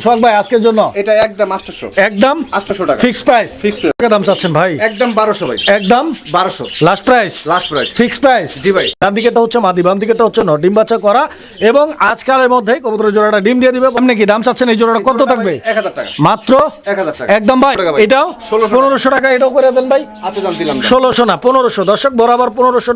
সোহাগ ভাই আজকের জন্য? এটা একদম একদম? টাকা। Fix price? Fixed টাকা দাম চাচ্ছেন ভাই? একদম বারোশো ভাই। একদম? বারোশো। Last price last price fix price জি ভাই। ডান দিকেটা হচ্ছে মাদি বাম দিকেটা হচ্ছে ন ডিম বাচ্চা করা এবং আজকালের মধ্যে জোড়াটা ডিম দিয়ে দিবে। আপনি কি দাম চাচ্ছেন? এই জোড়াটা কত থাকবে? টাকা। মাত্র? টাকা। একদম ভাই এটাও? 1600 পনেরোশো টাকা এটাও করে দেন ভাই। আচ্ছা দাম দিলাম না পনেরোশো। দর্শক বরাবর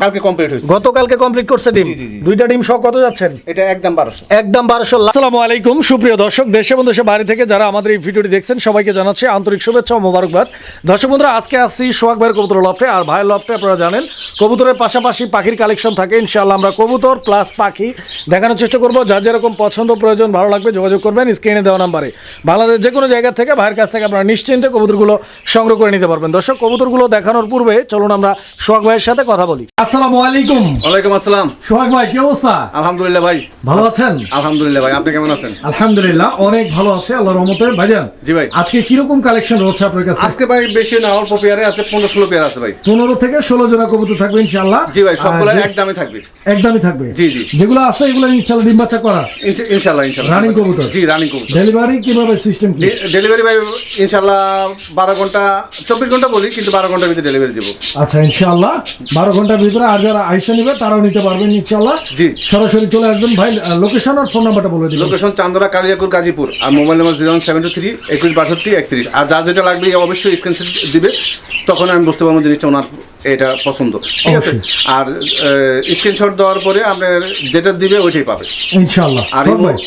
কালকে কমপ্লিট হয়েছে। গতকালকে কমপ্লিট করছে ডিম। দুইটা ডিম সহ কত যাচ্ছেন? এটা একদম বারোশো। একদম বারোশো। আসসালামু আলাইকুম সুপ্রিয় দর্শক দেশে দেশে বাইরে থেকে যারা আমাদের এই ভিডিওটি দেখছেন সবাইকে জানাচ্ছি আন্তরিক শুভেচ্ছা ও মোবারকবাদ। দর্শক বন্ধুরা আজকে আসছি সোহাগ ভাইয়ের কবুতর লফটে। আর ভাইয়ের লফটে আপনারা জানেন কবুতরের পাশাপাশি পাখির কালেকশন থাকে। ইনশাআল্লাহ আমরা কবুতর প্লাস পাখি দেখানোর চেষ্টা করব। যার যেরকম পছন্দ প্রয়োজন ভালো লাগবে যোগাযোগ করবেন স্ক্রিনে দেওয়া নাম্বারে। বাংলাদেশ যে কোনো জায়গা থেকে ভাইয়ের কাছ থেকে আপনারা নিশ্চিন্তে কবুতরগুলো সংগ্রহ করে নিতে পারবেন। দর্শক কবুতরগুলো দেখানোর পূর্বে চলুন আমরা সোহাগ ভাইয়ের সাথে কথা বলি। আসসালামু আলাইকুম। ওয়ালাইকুম আসসালাম। সোহাগ ভাই কি অবস্থা? আলহামদুলিল্লাহ ভাই। ভালো আছেন? আলহামদুলিল্লাহ ভাই আপনি কেমন আছেন? আলহামদুলিল্লাহ অনেক ভালো আছে আল্লাহর রহমতে। ভাইজান জি ভাই। আজকে কীরকম কালেকশন রয়েছে আপনার কাছে? আজকে ভাই বেশি না অল্প পেয়ারে আছে পনেরো ষোলো পেয়ার আছে ভাই। পনেরো থেকে ষোলো জোড়া কবুতর থাকবে ইনশাল্লাহ জি ভাই সবগুলো আর যে- এক দামে থাকবে। একদমই থাকবে? জি, জি। যেগুলো আছে এগুলো ইনশাল্লাহ ডিম বাচ্চা করা। ইনশা- ইনশাল্লাহ ইনশাল্লাহ Running কবুতর? জি রানিং কবুতর। ডেলিভারি কীভাবে সিস্টেম কি? ডেলিভারি ভাই ইনশাল্লাহ বারো ঘণ্টা চব্বিশ ঘণ্টা বলি কিন্তু বারো ঘণ্টার ভিতরে ডেলিভারি দেবো। আচ্ছা ইনশাআল্লাহ বারো ঘণ্টার ভিতরে আর যারা আইসা নেবে তারাও নিতে পারবেন ইনশাআল্লাহ। জি। সরাসরি চলে আসবেন। ভাই লোকেশন আর ফোন নাম্বারটা বলে দিবেন। লোকেশন চান্দরা কালিয়াকুর গাজীপুর। আর mobile number zero one seven two three একুশ বাষট্টি একত্রিশ। আর যা যেটা লাগবে, অবশ্যই স্ক্রিনশট দিবে। তখন আমি বুঝতে পারব জিনিসটা ওনার এটা পছন্দ। ঠিক আছে? অবশ্যই। আর স্ক্রিনশট দেওয়ার পরে আপনার যেটা দিবে ওইটাই পাবে। ইনশাআল্লাহ। আর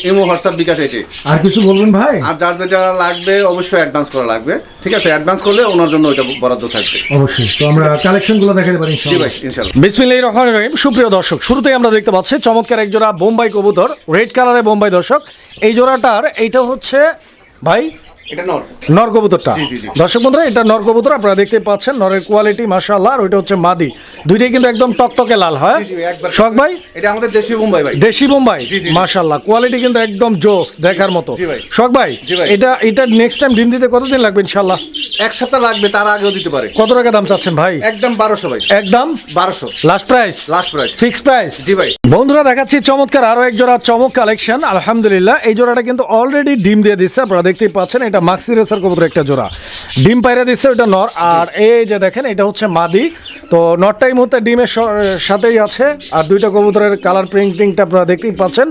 ইমো হোয়াটসঅ্যাপ বিকাশ এটাই আর কিছু বলবেন ভাই? আর যার যেটা লাগবে অবশ্যই অ্যাডভান্স করা লাগবে। ঠিক আছে? অ্যাডভান্স করলে ওনার জন্য ওইটা বরাদ্দ থাকবে। অবশ্যই। তো আমরা কালেকশনগুলো দেখাতে পারি জি ইনশাআল্লাহ। বিসমিল্লাহির রহমানির রহিম। সুপ্রিয় দর্শক শুরুতেই আমরা দেখতে পাচ্ছি চমৎকার এক জোড়া বোম্বাই কবুতর রেড কালারের বোম্বাই দর্শক। এই জোড়াটার এইটা হচ্ছে ভাই এটা নর। কবুতরটা। দর্শক বন্ধুরা এটা নর কবুতর আপনারা দেখতে পাচ্ছেন নরের কোয়ালিটি মাশাআল্লাহ আর ওইটা হচ্ছে মাদি। দুইটাই কিন্তু একদম টকটকে লাল হয়? একবার- শখ ভাই? এটা আমাদের দেশীয় মুম্বাই ভাই। দেশি বোম্বাই। মাশাআল্লাহ কোয়ালিটি কিন্তু একদম জোস দেখার মতো। শখ ভাই ভাই। এটা এটা নেক্সট টাইম ডিম দিতে কতদিন লাগবে ইনশাআল্লাহ? এক সপ্তাহ লাগবে তার আগেও দিতে পারে। কত টাকা দাম চাচ্ছেন ভাই? একদম বারোশো ভাই। একদম? বারোশো। Last price last price fix price জি ভাই। বন্ধুরা দেখাচ্ছি চমৎকার আরও এক জোড়া চমক কালেকশন আলহামদুলিল্লাহ এই জোড়াটা কিন্তু অলরেডি ডিম দিয়ে দিচ্ছে আপনারা দেখতেই পাচ্ছেন এটা মাক্সি রেসার কবুতর একটা জোড়া। ডিম পাইরা দিচ্ছে ওটা নর। আর এই যে দেখেন এটা হচ্ছে মাদি। তো নরটা এই মুহূর্তে ডিমের সাথেই আছে। আর দুইটা কবুতরের কালার প্রিন্টিংটা আপনারা দেখতেই পাচ্ছেন।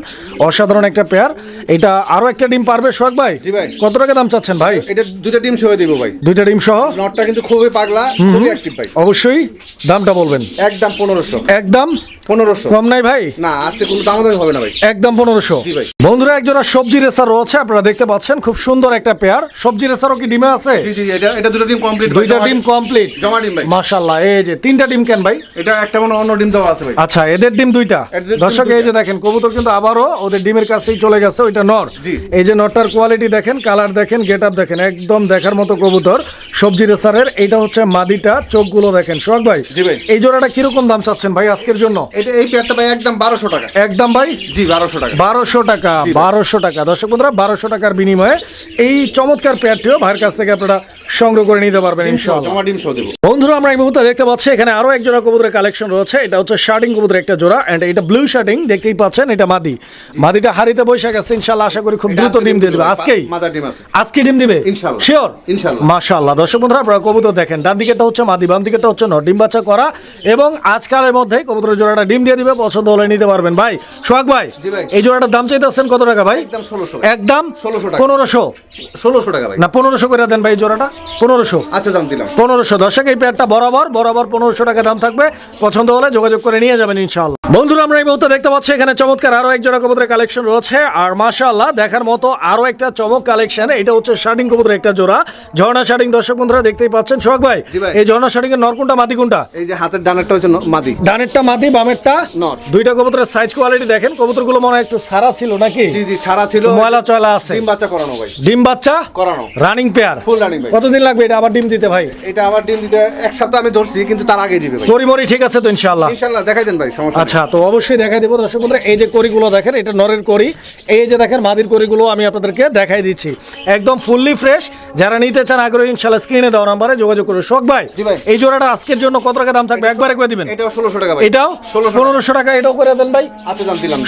অসাধারণ একটা পেয়ার এটা আরও একটা ডিম পারবে সোহাগ ভাই? ভাই। কত টাকা দাম চাচ্ছেন ভাই? এটা দুইটা ডিম সহ দিব ভাই। দুইটা ডিম সহ? নটটা কিন্তু খুবই পাগলা খুবই অ্যাক্টিভ ভাই। অবশ্যই। দামটা বলবেন। একদম পনেরোশো। একদম। পনেরোশো। কম নাই ভাই? না আজকে কোনো দামাদামি হবে না ভাই। একদম পনেরোশো। বন্ধুরা একজোড়া সবজি রেসার রয়েছে আপনারা দেখতে পাচ্ছেন খুব সুন্দর একটা পেয়ার। সবজি রেসারও কি ডিমে আছে? জি জি এটা এটা দুটো কমপ্লিট দুইটা ডিম কমপ্লিট জমা ডিম ভাই। মাশাল্লাহ এই যে তিনটা ডিম কেন ভাই? এটা একটা মনে অন্য ডিম দেওয়া আছে ভাই। আচ্ছা এদের ডিম দুইটা। দর্শক এই যে দেখেন কবুতর কিন্তু আবারও ওদের ডিমের কাছেই চলে গেছে ওইটা নর। এই যে নরটার কোয়ালিটি দেখেন কালার দেখেন গেট আপ দেখেন একদম দেখার মতো কবুতর। সবজি রেসারের এইটা হচ্ছে মাদিটা চোখগুলো দেখেন। সোহাগ ভাই ভাই। এই জোড়াটা কীরকম দাম চাচ্ছেন ভাই আজকের জন্য? এটা এই পেয়ারটা ভাই একদম বারোশো টাকা। একদম ভাই? জি বারোশো টাকা। বারোশো টাকা জি ভাই। বারোশো টাকা। দর্শক বন্ধুরা বারোশো টাকার বিনিময়ে এই চমৎকার পেয়ারটিও ভাইয়ের কাছ থেকে আপনারা সংগ্রহ করে নিতে পারবেন ইনশাআল্লাহ। জমা ডিম সহ দেবো। বন্ধুরা আমরা এই মুহূর্তে দেখতে পাচ্ছি এখানে আরও এক জোড়া কবুতরের কালেকশন রয়েছে। এটা হচ্ছে শার্টিং কবুতরের একটা জোড়া এন্ড এটা ব্লু শার্টিং দেখতেই পাচ্ছেন এটা মাদি। মাদিটা ইনশাআল্লাহ আশা করি খুব দ্রুত ডিম দিয়ে দেবে। আজকেই? আজকে ডিম দিবে? ইনশাআল্লাহ। শিওর ইনশাআল্লাহ। মাশাআল্লাহ। দর্শক বন্ধুরা আপনারা কবুতর দেখেন ডান দিকেটা হচ্ছে মাদি বাম দিকেটা হচ্ছে নর ডিম বাচ্চা করা এবং আজকালের মধ্যে কবুতরের জোড়াটা ডিম দিয়ে দিবে পছন্দ হলে নিতে পারবেন। ভাই সোহাগ ভাই এই জোড়াটার দাম চাইতেছেন কত টাকা ভাই? একদম ষোলোশো একদম 1600 টাকা। পনেরোশো। ষোলোশো টাকা ভাই। না পনেরোশো করে দেন ভাই জোড়াটা। পনেরোশো। আচ্ছা দাম দিলাম। পনেরোশো। দর্শক এই পেয়ারটা বরাবর বরাবর পনেরোশো টাকা দাম থাকবে। পছন্দ হলে যোগাযোগ করে নিয়ে যাবেন ইনশাআল্লাহ। বন্ধুরা আমরা এই মুহূর্তে দেখতে পাচ্ছি এখানে চমৎকার আরও এক জোড়া কবুতরের কালেকশন রয়েছে। আর মাশাআল্লাহ দেখার মতো আরও একটা চমক কালেকশন। এটা হচ্ছে শার্টিং কবুতরের একটা জোড়া। ঝর্ণা শার্টিং দর্শক বন্ধুরা দেখতেই পাচ্ছেন। সোহাগ ভাই এই ঝর্ণা শার্টিং এর নর কোনটা মাদি কোনটা? এই যে হাতের ডানেরটা হচ্ছে মাদি। ডানেরটা মাদি বামেরটা নর। দুইটা কবুতরের সাইজ কোয়ালিটি দেখেন। কবুতরগুলো মনে হয় একটু সারা ছিল নাকি? জি জি ছিল। ময়লা চয়লা আছে। ডিম বাচ্চা করানো ভাই। ডিম বাচ্চা? করানো। রানিং পেয়ার Full running ভাই। কতদিন লাগবে এটা আবার ডিম দিতে ভাই? এটা আবার ডিম দিতে এক সপ্তাহ আমি ধরছি কিন্তু তার আগে দিবে ভাই। ঠিক আছে তো ইনশাআল্লাহ। ইনশাল্লাহ দেখাই দেন ভাই সমস্যা আচ্ছা তো অবশ্যই দেখাই দেবো দর্শক বন্ধুরা। এই যে করিগুলো দেখেন এটা নরের করি এই যে দেখেন মাদির করিগুলো আমি আপনাদেরকে দেখাই দিচ্ছি। একদম ফুললি ফ্রেশ যারা নিতে চান আগ্রহী ইনশাল্লাহ স্ক্রিনে দেওয়া নাম্বারে যোগাযোগ করবে শোক ভাই এই জোড়াটা আজকের জন্য কত টাকা দাম থাকবে? একবারে দিবেন। ষোলোশো টাকা ভাই। এটাও? পনেরোশো টাকা। এটাও করে দেন ভাই। আচ্ছা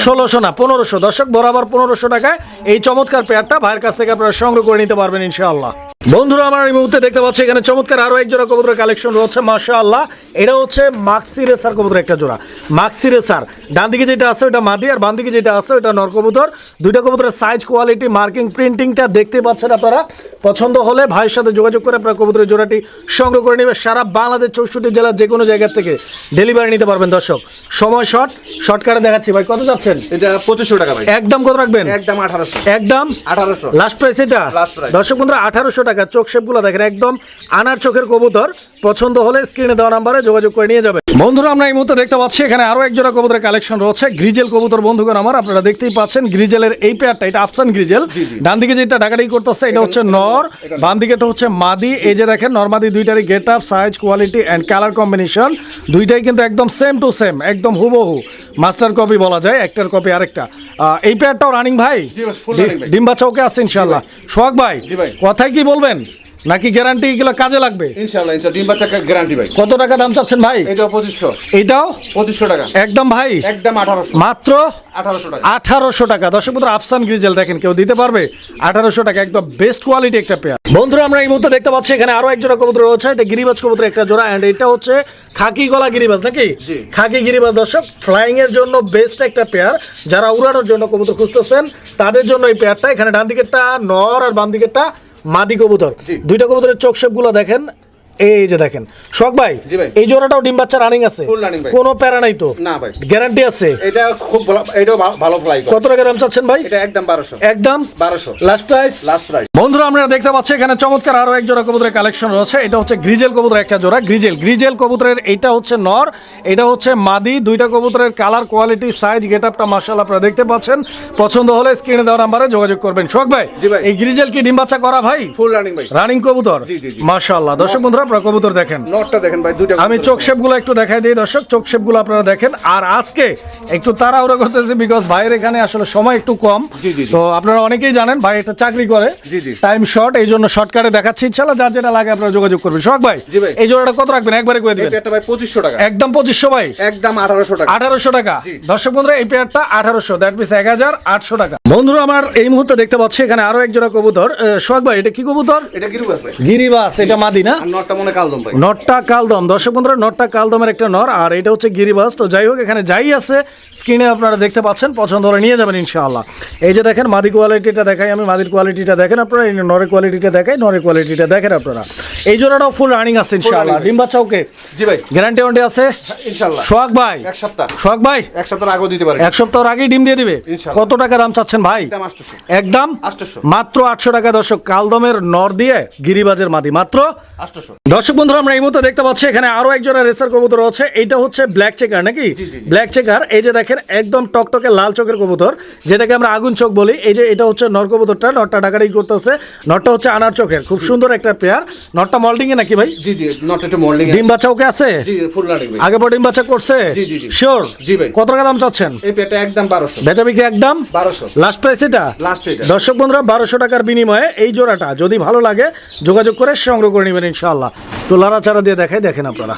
ষোলোশো না পনেরোশো। দর্শক বরাবর পনেরোশো টাকায় এই চমৎকার পেয়ারটা ভাইয়ের কাছ থেকে আপনারা সংগ্রহ করে নিতে পারবেন ইনশাআল্লাহ। বন্ধুরা আমার এই মুহূর্তে দেখতে পাচ্ছি এখানে চমৎকার আরও এক জোড়া কবুতরের কালেকশন রয়েছে মাশা আল্লাহ এটা হচ্ছে মাক্সি রেসার কবুতর একটা জোড়া। মাক্সি রেসার। ডান দিকে যেটা আছে ওটা মাদি আর বাম দিকে যেটা আছে ওটা নর কবুতর। দুইটা কবুতরের সাইজ কোয়ালিটি মার্কিং প্রিন্টিংটা দেখতে পাচ্ছেন আপনারা। পছন্দ হলে ভাইয়ের সাথে যোগাযোগ করে আপনারা কবুতরের জোড়াটি সংগ্রহ করে নেবে সারা বাংলাদেশ চৌষট্টি জেলার যে কোনো জায়গা থেকে ডেলিভারি নিতে পারবেন দর্শক। সময় শর্ট শর্টকাটে দেখাচ্ছি ভাই কত যাচ্ছেন এটা পঁচিশশো টাকা ভাই। একদম কত রাখবেন? একদম আঠারোশো। একদম? আঠারোশো। লাস্ট প্রাইস এটা? দর্শক বন্ধুরা আঠারোশো টাকা চোখ শেপগুলো দেখেন একদম আনার চোখের কবুতর পছন্দ হলে স্ক্রিনে দেওয়া নাম্বারে যোগাযোগ করে নিয়ে যাবে বন্ধুরা আমরা এই মুহূর্তে দেখতে পাচ্ছি এখানে আরও এক জোড়া কবুতরের কালেকশন রয়েছে গ্রিজেল কবুতর বন্ধুগণ আমার আপনারা দেখতেই পাচ্ছেন গ্রিজেলের এই পেয়ারটা এটা আফসান গ্রিজেল। ডান দিকে যেটা ডাকাডাকি করতেছে এটা হচ্ছে নর বাম দিকেটা হচ্ছে মাদি এই যে দেখেন নরমাদি দুইটারই get up size quality and colour combination দুইটাই কিন্তু একদম সেম টু সেম একদম হুবহু। মাস্টার কপি বলা যায় একটার কপি আরেকটা। আহ, এই পেয়ারটাও রানিং ভাই? ডিম্বা চৌকে আছে ইনশাল্লাহ সোহাগ ভাই। কথায় কি বলবেন? নাকি গ্যারান্টি এগুলো কাজে লাগবে? ইনশাল্লাহ ইনশাল্লাহ ডিম বাচ্চা গ্যারান্টি ভাই। কত টাকা দাম চাচ্ছেন ভাই? এটাও পঁচিশশো। এটাও? পঁচিশশো টাকা। একদম ভাই? একদম আঠারোশো। মাত্র? আঠারোশো টাকা। আঠারোশো টাকা। দর্শক বন্ধুরা আফসান গ্রিজেল দেখেন কেউ দিতে পারবে? আঠারোশো টাকা একদম বেস্ট কোয়ালিটি একটা পেয়ার। বন্ধুরা আমরা এই মুহূর্তে দেখতে পাচ্ছি এখানে আরও এক জোড়া কবুতর রয়েছে। এটা গিরিবাজ কবুতর একটা জোড়া এন্ড এটা হচ্ছে খাকি গলা গিরিবাজ নাকি? জি। খাকি গিরিবাজ দর্শক ফ্লাইং এর জন্য বেস্ট একটা পেয়ার। যারা উড়ানোর জন্য কবুতর খুঁজতেছেন তাদের জন্য এই পেয়ারটা। এখানে ডান দিকেরটা নর আর বাম দিকেরটা মাদি কবুতর। দুইটা কবুতরের চোখ শেপগুলো দেখেন এই যে দেখেন শখ ভাই এই জোড়াটাও ডিম বাচ্চা রানিং আছে। কোনো প্যারা নাই তো? না ভাই। গ্যারান্টি আছে? এটা খুব ভালো এটাও ভালো ফ্লাই কত টাকা দাম চাচ্ছেন ভাই? এটা একদম বারোশো। একদম? বারোশো। লাস্ট প্রাইস লাস্ট প্রাইস বন্ধুরা আমরা দেখতে পাচ্ছি এখানে চমৎকার আরও এক জোড়া কবুতরের কালেকশন রয়েছে। এটা হচ্ছে গ্রিজেল কবুতর একটা জোড়া। গ্রিজেল গ্রিজেল কবুতরের এটা হচ্ছে নর এটা হচ্ছে মাদি। দুইটা কবুতরের কালার কোয়ালিটি সাইজ গেট আপটা মার্শাল আপনারা দেখতে পাচ্ছেন। পছন্দ হলে স্ক্রিনে দেওয়া নাম্বারে যোগাযোগ করবেন। শোক ভাই এই গ্রিজেল কি ডিম বাচ্চা করা ভাই? ফুল রানিং ভাই। রানিং কবুতর? জি, জি, জি। মার্শাল্লাহ দর্শক বন্ধুরা আপনারা কবুতর দেখেন। নটটা দেখেন ভাই দুইটা আমি চোখ শেপগুলো একটু দেখাই দিই দর্শক চোখ শেপগুলো আপনারা দেখেন। আর আজকে একটু তাড়াহুড়ো করতেছি বিকজ ভাইয়ের এখানে আসলে সময় একটু কম। তো আপনারা অনেকেই জানেন ভাই একটা চাকরি করে। টাইম শর্ট এই জন্য শর্টকাটে দেখাচ্ছি। ইনশাল্লাহ যার যেটা লাগে আপনারা যোগাযোগ করবেন। শখ ভাই এই জোড়াটা কত রাখবেন? একবারে করে দিবেন। এটা ভাই পঁচিশশো টাকা। একদম পঁচিশশো ভাই। একদম আঠারোশো টাকা। আঠারোশো টাকা। জি। দর্শক বন্ধুরা এই পেয়ারটা আঠারোশো দ্যাট মিনস এক হাজার আটশো টাকা। বন্ধুরা আমার এই মুহূর্তে দেখতে পাচ্ছি এখানে আরও এক জোড়া কবুতর। সোহাগ ভাই এটা কি কবুতর? এটা গিরুবাস ভাই। গিরিবাস এটা মাদি না? নটটা মনে কালদম ভাই। নটটা কালদম। দর্শক বন্ধুরা নটটা কালদমের একটা নর আর এটা হচ্ছে গিরিবাস। তো যাই হোক এখানে যাই আছে। স্ক্রিনে আপনারা দেখতে পাচ্ছেন পছন্দ হলে নিয়ে যাবেন ইনশাআল্লাহ। এই যে দেখেন মাদি কোয়ালিটিটা দেখাই আমি মাদির কোয়ালিটিটা দেখেন আপনারা নরের কোয়ালিটিটা দেখাই নরের কোয়ালিটিটা দেখেন আপনারা। এই জোড়াটাও ফুল রানিং আছে ইনশাআল্লাহ। ডিম্বা চৌকে জি ভাই। গ্যারান্টি ওয়ান্টি আছে? ইনশাল্লাহ সোহাগ ভাই। এক সপ্তাহ। সোহাগ ভাই? এক সপ্তাহ আগেও দিতে পারি এক সপ্তাহ আগেই ডিম দিয়ে দিবে? ইনশাআল্লাহ। কত টাকা দাম চাচ্ছেন ভাই? একদম আটশোশো। একদম? 800 মাত্র আটশো টাকা। দর্শক কালদমের নর দিয়ে গিরিবাজের মাদি। মাত্র দর্শক বন্ধুরা আমরা এই মুহূর্তে দেখতে পাচ্ছি এখানে আরও একজোড়া রেসার কবুতর আছে। এইটা হচ্ছে ব্ল্যাক চেকার নাকি। ব্ল্যাক চেকার এই যে দেখেন একদম টকটকে লাল চোখের কবুতর যেটাকে আমরা আগুন চোখ বলি। এই যে এটা হচ্ছে নর কবুতরটা নটটা ডাকাডাকি করতেছে। নটটা হচ্ছে আনার চোখের। খুব সুন্দর একটা পেয়ার নটটা মল্টিং এ নাকি ভাই? জি জি মর্নিং ডিম বাচ্চা ওকে আছে? আগে বোর্ডিং বাচ্চা করছে। শিওর জি ভাই। কত টাকা দাম চাচ্ছেন? একদম বারোশো। বেচা বিক্রি একদম? বারোশো। লাস্ট প্রাইস এটা। দর্শক বন্ধুরা বারোশো টাকার বিনিময়ে এই জোড়াটা যদি ভালো লাগে যোগাযোগ করে সংগ্রহ করে নেবেন ইনশাআল্লাহ। তো লাড়াচাড়া দিয়ে দেখাই দেখেন আপনারা।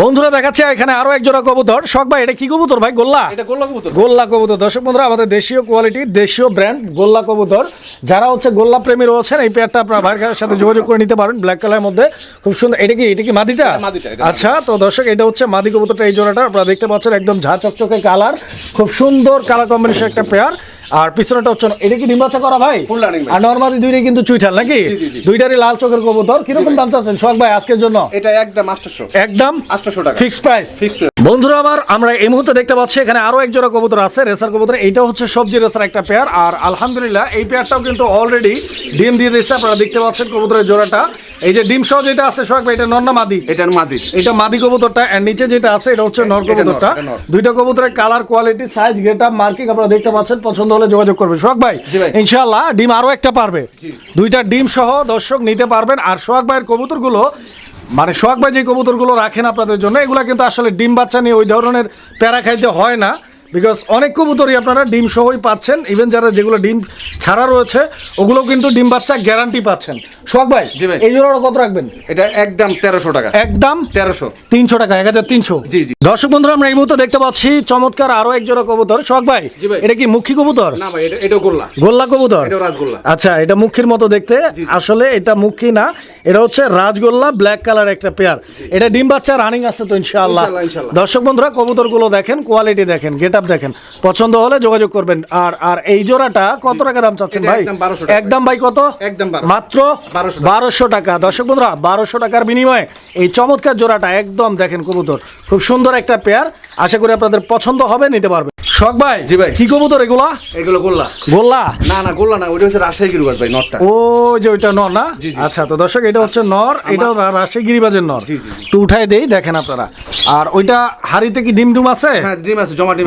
বন্ধুরা দেখাচ্ছে এখানে আরও এক জোড়া কবুতর। শখ ভাই এটা কি কবুতর ভাই? গোল্লা? এটা গোল্লা কবুতর। গোল্লা কবুতর। দর্শক বন্ধুরা আমাদের দেশীয় কোয়ালিটি দেশীয় ব্র্যান্ড গোল্লা কবুতর। যারা হচ্ছে গোল্লা প্রেমী রয়েছেন এই পেয়ারটা আপনার ভাইয়ের সাথে যোগাযোগ করে নিতে পারেন। ব্ল্যাক কালারের মধ্যে। খুব সুন্দর। এটা কি এটা কি মাদিটা? মাদিটা, আচ্ছা তো দর্শক এটা হচ্ছে মাদি কবুতরটা। এই জোড়াটা আপনারা দেখতে পাচ্ছেন একদম ঝা চকচকে কালার খুব সুন্দর কালার কম্বিনেশন একটা পেয়ার আর পিছনেটা হচ্ছে এটা কি ডিম্বাচা করা ভাই? আর নর্মালি দুইটাই কিন্তু চুইঠাল নাকি। দুইটারই লাল চোখের কবুতর। কীরকম দাম চাচ্ছেন? সোহাগ ভাই আজকের জন্য? এটা একদম আটশোশো। একদম? আটশোশো টাকা। Fix price? Fixed বন্ধুরা আমার আমরা এই মুহূর্তে দেখতে পাচ্ছি এখানে আরও এক জোড়া কবুতর আছে রেসার কবুতর। এইটা হচ্ছে সবজি রেসার একটা পেয়ার। আর আলহামদুলিল্লাহ এই পেয়ারটাও কিন্তু অলরেডি ডিম দিয়ে দিচ্ছে আপনারা দেখতে পাচ্ছেন কবুতরের জোড়াটা। এই যে ডিম সহ যেটা আছে সোহাগ এটা নন্না মাদি? এটার মাদিস এটা মাদি কবুতরটা। আর নিচে যেটা আছে এটা হচ্ছে নর কবুতরটা। দুইটা কবুতরের colour quality size get marking আপনারা দেখতে পাচ্ছেন। পছন্দ হলে যোগাযোগ করবেন। সোহাগ ভাই। ইনশাআল্লাহ ডিম আরও একটা পারবে। দুইটা ডিম সহ দর্শক নিতে পারবেন। আর সোহাগ ভাইয়ের কবুতরগুলো মানে শখ ভাই যে কবুতরগুলো রাখেন আপনাদের জন্য, এগুলো কিন্তু আসলে ডিম বাচ্চা নিয়ে ওই ধরনের প্যারা খাইতে হয় না। বিকজ অনেক কবুতরই আপনারা ডিম সহই পাচ্ছেন ইভেন যারা যেগুলো ডিম ছাড়া রয়েছে ওগুলো কিন্তু ডিম বাচ্চা গ্যারান্টি পাচ্ছেন। সোহাগ ভাই এই জোড়াটা কত রাখবেন? এটা একদম তেরোশো টাকা। একদম তেরোশো। তিনশো টাকা এক হাজার তিনশো। জি, জি। দর্শক বন্ধুরা আমরা এই মুহূর্তে দেখতে পাচ্ছি চমৎকার আরও এক জোড়া কবুতর। সোহাগ ভাই এটা কি মুখী কবুতর? না ভাই এটা গোল্লা। গোল্লা কবুতর? রাজগোল্লা। আচ্ছা এটা মুখীর মতো দেখতে। আসলে এটা মুখী না এটা হচ্ছে রাজগোল্লা ব্ল্যাক কালার একটা পেয়ার এটা ডিম বাচ্চা রানিং আছে তো ইনশাআল্লাহ। ইনশাআল্লাহ। দর্শক বন্ধুরা কবুতরগুলো দেখেন কোয়ালিটি দেখেন গেট আপ দেখেন। পছন্দ হলে যোগাযোগ করবেন। আর আর এই জোড়াটা কত টাকা দাম চাচ্ছেন ভাই? একদম 1200 টাকা। একদম ভাই কত? একদম মাত্র বারোশো টাকা। দর্শক বন্ধুরা বারোশো টাকার বিনিময়ে এই চমৎকার জোড়াটা একদম দেখেন কবুতর। খুব সুন্দর একটা পেয়ার। আশা করি আপনাদের পছন্দ হবে নিতে পারবে শখ ভাই? জি ভাই। কি কবুতর এগুলা? এগুলো গোল্লা। গোল্লা? না না গোল্লা না ওইটা হচ্ছে রাজশাহী গিরিবাজ ভাই নরটা। ও যে ওইটা নর না। আচ্ছা তো দর্শক এটা হচ্ছে নর এটা রাজশাহী গিরিবাজের নর। তো উঠাই দেই দেখেন আপনারা। আর ওইটা হাড়িতে কি ডিম ডুম আছে? হ্যাঁ ডিম আছে জমা ডিম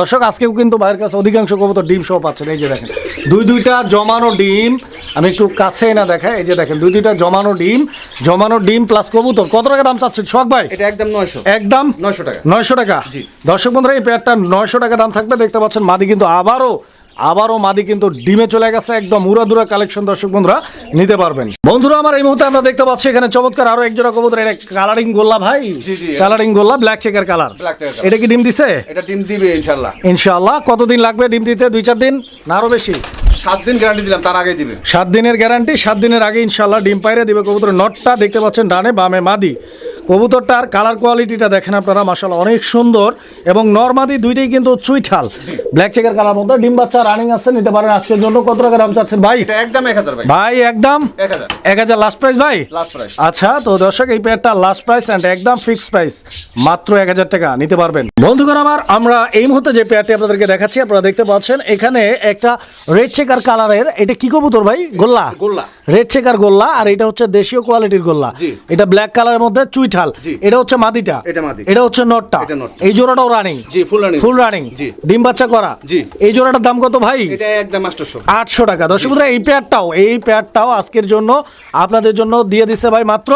দর্শক আজকেও কিন্তু বাইরের কাছে অধিকাংশ কবুতর ডিম সহ পাচ্ছেন। এই যে দেখেন দুই দুইটা জমানো ডিম আমি একটু কাছে না দেখাই এই যে দেখেন দুই দুইটা জমানো ডিম জমানো ডিম প্লাস কবুতর। কত টাকা দাম চাচ্ছেন? শখ ভাই? এটা একদম নয়শো। একদম নয়শো টাকা। নয়শো টাকা। দর্শক বন্ধুরা এই পেয়ারটা নয়শো টাকা দাম থাকবে দেখতে পাচ্ছেন মাদি কিন্তু আবারও আবারও মাদি কিন্তু ডিমে চলে গেছে একদম উড়াদুরা কালেকশন দর্শক বন্ধুরা নিতে পারবেন। বন্ধুরা আমার এই মুহূর্তে আমরা দেখতে পাচ্ছি এখানে চমৎকার আরও এক জোড়া কবুতর এটা কালারিং গোল্লা ভাই। কালারিং গোল্লা ব্ল্যাক চেকার কালার। এটা কি ডিম দিছে? এটা ডিম দিবে ইনশাল্লাহ ইনশাআল্লাহ। কতদিন লাগবে ডিম দিতে? দুই চার দিন? না আরও বেশি? সাত দিন গ্যারান্টি দিলাম তার আগে দিবে। সাত দিনের গ্যারান্টি সাত দিনের আগে ইনশাল্লাহ ডিম পাইরে দিবে। কবুতরের নটটা দেখতে পাচ্ছেন ডানে বামে মাদি। কবুতরটার কালার কোয়ালিটিটা দেখেন আপনারা মাসাল অনেক সুন্দর এবং নর্মাদি দুইটাই কিন্তু চুইঠাল। ব্ল্যাক চেকের কালার মধ্যে ডিম বাচ্চা রানিং আছে নিতে পারেন আজকের জন্য। কত টাকা দাম চাচ্ছেন ভাই? একদম এক হাজার ভাই। ভাই একদম? এক হাজার। লাস্ট প্রাইস ভাই? আচ্ছা তো দর্শক এই পেয়ারটা লাস্ট প্রাইস অ্যান্ড একদম ফিক্সড প্রাইস মাত্র এক হাজার টাকা নিতে পারবেন। বন্ধুগণ আমার আমরা এই মুহূর্তে যে পেয়ারটি আপনাদেরকে দেখাচ্ছি আপনারা দেখতে পাচ্ছেন এখানে একটা রেড চেকার কালারের এটা কি কবুতর ভাই? গোল্লা? গোল্লা। রেড চেকার গোল্লা আর এটা হচ্ছে দেশীয় কোয়ালিটির গোল্লা। এটা ব্ল্যাক কালারের মধ্যে চুইঠাল। এটা হচ্ছে মাদিটা। এটা মাদি। এটা হচ্ছে নটটা। এই জোড়াটাও রানিং। ফুল রানিং ডিম বাচ্চা করা। জি। এই জোড়াটার দাম কত ভাই? এটা একদম আটশোশো আটশো টাকা। দর্শক এই পেয়ারটাও এই পেয়ারটাও আজকের জন্য আপনাদের জন্য দিয়ে দিচ্ছে ভাই মাত্র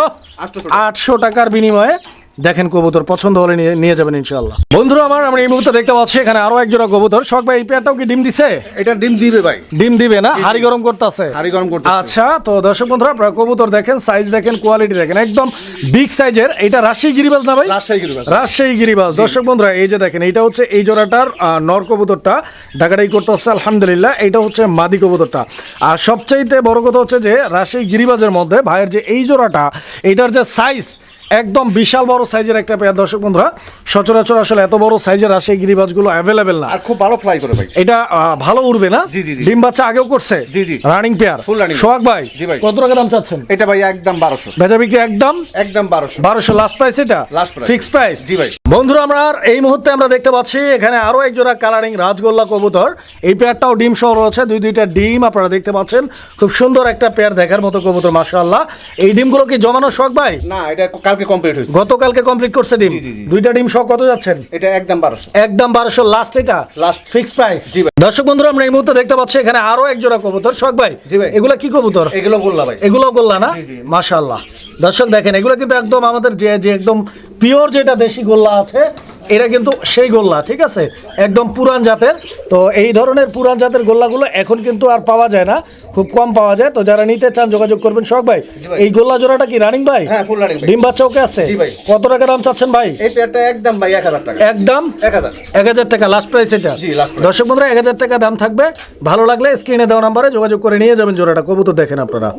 800 আটশো টাকার বিনিময়ে। দেখেন কবুতর পছন্দ হলে নিয়ে নিয়ে যাবেন ইনশাল্লাহ বন্ধুরা আমার আমরা এই মুহূর্তে দেখতে পাচ্ছি এখানে আরও এক জোড়া কবুতর। শখ ভাই এই পেয়ারটাও কি ডিম দিছে? এটা ডিম দিবে ভাই। ডিম দিবে না? হাড়ি গরম করতেছে। হাড়ি গরম করতে আচ্ছা তো দর্শক বন্ধুরা আপনারা কবুতর দেখেন সাইজ দেখেন কোয়ালিটি দেখেন। একদম বিগ সাইজের এটা রাজশাহী গিরিবাজ না ভাই? রাজশাহী গিরুবাজ। রাজশাহী গিরিবাজ। দর্শক বন্ধুরা এই যে দেখেন এটা হচ্ছে এই জোড়াটার নর কবুতরটা। ডাকাডাই করতেছে আলহামদুলিল্লাহ। এটা হচ্ছে মাদি কবুতরটা। আর সবচাইতে বড় কথা হচ্ছে যে রাজশাহী গিরিবাজের মধ্যে ভাইয়ের যে এই জোড়াটা এটার যে সাইজ একদম বিশাল বড় সাইজের একটা পেয়ার। দর্শক বন্ধুরা সচরাচর আসলে এত বড় সাইজের রাজশাহী গিরিবাজগুলো অ্যাভেলেবেল না। আর খুব ভালো ফ্লাই করে ভাই। এটা ভালো উড়বে না? জি, জি, জি। ডিম বাচ্চা আগেও করছে? জি, জি। Running pair Full running। Sohag ভাই জি ভাই। কত টাকা দাম চাচ্ছেন? এটা ভাই একদম বারোশো। বেচা বিক্রি একদম? একদম বারোশো। বারোশো। লাস্ট প্রাইস এটা? Last price। ফিক্স প্রাইস জি ভাই। বন্ধুরা আমরা আর এই মুহূর্তে আমরা দেখতে পাচ্ছি এখানে আরও এক জোড়া কালারিং রাজগোল্লা কবুতর। এই পেয়ারটাও ডিম সহ রয়েছে দুই দুইটা ডিম আপনারা দেখতে পাচ্ছেন। খুব সুন্দর একটা পেয়ার দেখার মতো কবুতর মাশাআল্লাহ। এই ডিমগুলো কি জমানো শখ ভাই? না এটা কমপ্লিট হয়েছে। গতকালকে কমপ্লিট করছে ডিম। দুইটা ডিম সহ কত যাচ্ছেন? এটা একদম একদম লাস্ট এটা? লাস্ট ফিক্স প্রাইস জি ভাই। দর্শক বন্ধুরা আমরা এই মুহূর্তে দেখতে পাচ্ছি এখানে আরও এক জোড়া কবুতর। শখ ভাই। এগুলা কি কবুতর? এগুলো গোল্লা ভাই। এগুলো গোল্লা না? জি। দর্শক দেখেন এগুলো কিন্তু একদম আমাদের যে যে একদম পিওর যেটা দেশি গোল্লা আছে এটা কিন্তু সেই গোল্লা ঠিক আছে? একদম পুরান জাতের। তো এই ধরনের পুরান জাতের গোল্লাগুলো এখন কিন্তু আর পাওয়া যায় না। খুব কম পাওয়া যায়। তো যারা নিতে চান যোগাযোগ করবেন শখ ভাই। এই গোল্লা জোড়াটা কি রানিং ভাই? হ্যাঁ ডিম বাচ্চা ওকে আছে? কত টাকা দাম চাচ্ছেন ভাই? একদম ভাই এক হাজার টাকা। একদম? এক হাজার। টাকা লাস্ট প্রাইস এটা। দর্শক বন্ধুরা এক হাজার টাকা দাম থাকবে। ভালো লাগলে স্ক্রিনে দেওয়া নাম্বারে যোগাযোগ করে নিয়ে যাবেন জোড়াটা। কবুতর দেখেন আপনারা।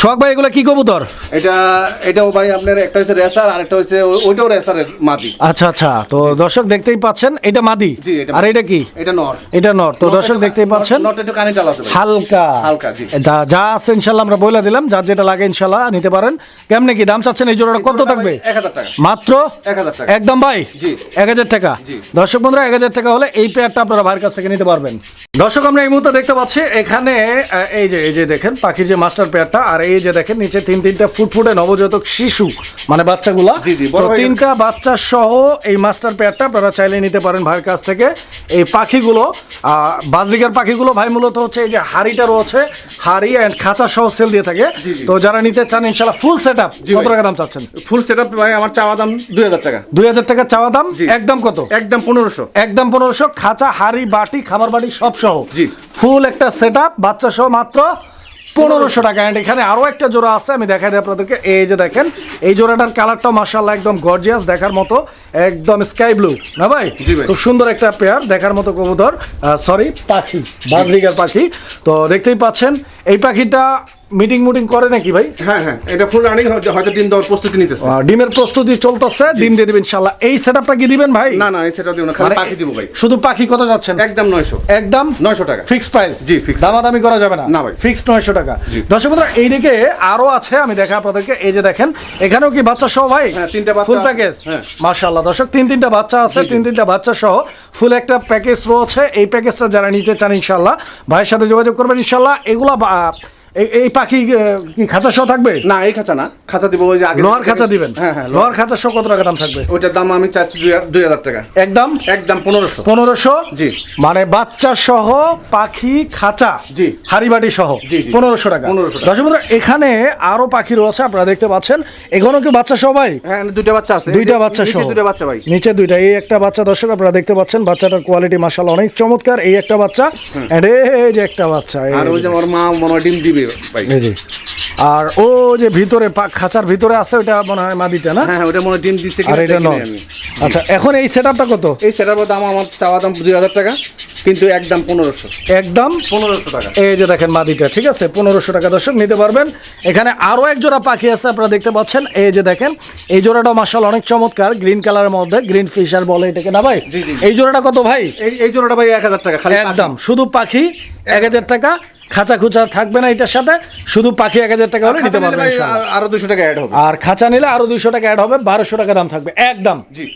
সোহাগ ভাই এগুলো কি কবুতর? এটা এটাও ভাই আপনার একটা হচ্ছে রেসার আর একটা হচ্ছে ওইটাও রেসারের মাদি। আচ্ছা আচ্ছা। তো দর্শক দেখতেই পাচ্ছেন এটা মাদি? আর এটা কি? এটা নর। এটা নর। তো দর্শক দেখতেই পাচ্ছেন। নট একটু কানে চালা আছে ভাই। হালকা। হালকা, জি। যা- আছে ইনশাল্লাহ আমরা বলে দিলাম। যার যেটা লাগে ইনশাল্লাহ নিতে পারেন। কেমনে কি দাম চাচ্ছেন? এই জোড়াটা কত থাকবে? এক হাজার টাকা। মাত্র? এক হাজার টাকা। একদম ভাই? জি। এক হাজার টাকা। জি। দর্শক বন্ধুরা এক হাজার টাকা হলে এই পেয়ারটা আপনারা ভাইয়ের কাছ থেকে নিতে পারবেন। দর্শক আমরা এই মুহূর্তে দেখতে পাচ্ছি এখানে এই যে এই যে দেখেন পাখির যে মাস্টার পেয়ারটা আর এই যে দেখেন নিচে তিন তিনটা ফুটফুটে নবজাতক শিশু মানে বাচ্চাগুলা। তিনটা বাচ্চা সহ এই মাস্টার পেয়ারটা আপনারা চাইলে নিতে পারেন ভাইয়ের কাছ থেকে। এই পাখিগুলো বাজরিকার পাখিগুলো ভাই মূলত হচ্ছে এই যে হাড়িটা রয়েছে হাড়ি অ্যান্ড খাঁচা সহ সেল দিয়ে থাকে। তো যারা নিতে চান ইনশাল্লাহ ফুল সেট আপ কত। টাকা দাম চাচ্ছেন? ফুল সেট ভাই আমার চাওয়া দাম দুই হাজার টাকা। দুই হাজার টাকা চাওয়া দাম একদম কত? একদম পনেরোশো। একদম পনেরোশো খাঁচা হাড়ি বাটি খাবার বাটি সব সহ। ফুল একটা সেট আপ বাচ্চা সহ মাত্র পনেরোশো টাকা। অ্যান্ড এখানে আরও একটা জোড়া আছে আমি দেখাই দিই আপনাদেরকে। এই যে দেখেন এই জোড়াটার কালারটা মার্শাল্লাহ একদম গর্জিয়াস দেখার মতো একদম স্কাই ব্লু না ভাই? খুব সুন্দর একটা পেয়ার দেখার মতো কবুতর সরি পাখি বাদ্রিকার পাখি। তো দেখতেই পাচ্ছেন এই পাখিটা মিটিং মুটিং করে নাকি ভাই? হ্যাঁ হ্যাঁ এটা ফুল রানিং হয়তো দিন দেওয়ার প্রস্তুতি নিতেছে। ডিমের প্রস্তুতি চলতেছে ডিম দিয়ে দিবেন ইনশাল্লাহ এই সেট আপটা কি দিবেন ভাই? না না এই সেটা দিব না খালি মানে পাখি দিব ভাই। শুধু পাখি কত যাচ্ছেন? একদম নয়শো। একদম? নয়শো টাকা। ফিক্স প্রাইস জি, fixed দামাদামি করা যাবে না? না ভাই। ফিক্সড নয়শো টাকা। জি। দর্শক বন্ধুরা এইদিকে আরও আছে আমি দেখা আপনাদেরকে এই যে দেখেন এখানেও কি বাচ্চা সহ ভাই? হ্যাঁ, তিনটা বাচ্চা ফুল প্যাকেজ। মাশাআল্লাহ। দর্শক তিন তিনটা বাচ্চা আছে। তিন তিনটা বাচ্চা সহ ফুল একটা প্যাকেজ রয়েছে। এই প্যাকেজটা যারা নিতে চান ইনশাল্লাহ ভাইয়ের সাথে যোগাযোগ করবেন ইনশাল্লাহ এগুলা এই- পাখি কি খাঁচা সহ থাকবে? না এই খাঁচা না। খাঁচা দিব ওই যে আগে লোহার খাঁচা দিবেন? হ্যাঁ হ্যাঁ লোহার খাঁচা সহ কত টাকা দাম থাকবে? ওইটার দাম আমি চাচ্ছি দুই হাজার টাকা। একদম? একদম পনেরোশো। পনেরোশো? জি। মানে বাচ্চা সহ পাখি খাঁচা? জি। হাড়িবাটি সহ? জি। পনেরোশো টাকা। 1500 টাকা। এখানে আরও পাখি রয়েছে আপনারা দেখতে পাচ্ছেন। এখানেও কি বাচ্চা সহ ভাই? হ্যাঁ দুইটা বাচ্চা আছে। দুইটা বাচ্চা সহ। দুইটা বাচ্চা ভাই। নিচে দুইটা। এই একটা বাচ্চা দর্শক আপনারা দেখতে পাচ্ছেন বাচ্চাটার কোয়ালিটি মাশাআল্লাহ অনেক চমৎকার। এই একটা বাচ্চা and এই যে একটা বাচ্চা আর ওই যে। আমার মা মনে ডিম দিবে। ভাই আর ও যে ভিতরে খাঁচার ভিতরে আছে ওটা মনে হয় মাদিটা না? হ্যাঁ ওটা মনে হয় ডিম দিচ্ছে আর এটা নয়। আমি। আচ্ছা এখন এই সেটআপটা কত? এই সেটার দাম আমার চাওয়া দাম দুই হাজার টাকা কিন্তু একদম পনেরোশো। একদম? পনেরোশো টাকা। এই যে দেখেন মাদিটা ঠিক আছে? পনেরোশো টাকা দর্শক নিতে পারবেন। এখানে আরও এক জোড়া পাখি আছে আপনারা দেখতে পাচ্ছেন। এই যে দেখেন এই জোড়াটা মার্শাল অনেক চমৎকার গ্রিন কালারের মধ্যে গ্রিন ফিশার বলে এটাকে না ভাই। এই জোড়াটা কত ভাই? এই এই জোড়াটা ভাই এক হাজার টাকা খালি একদম শুধু পাখি এক হাজার টাকা। খাঁচা খুচা থাকবে না এটার সাথে শুধু পাখি এক হাজার টাকা হলে নিতে পারবেন আরও দুশো টাকা অ্যাড হবে। আর খাঁচা নিলে আরও দুশো টাকা অ্যাড হবে বারোশো টাকা দাম থাকবে একদম। জি।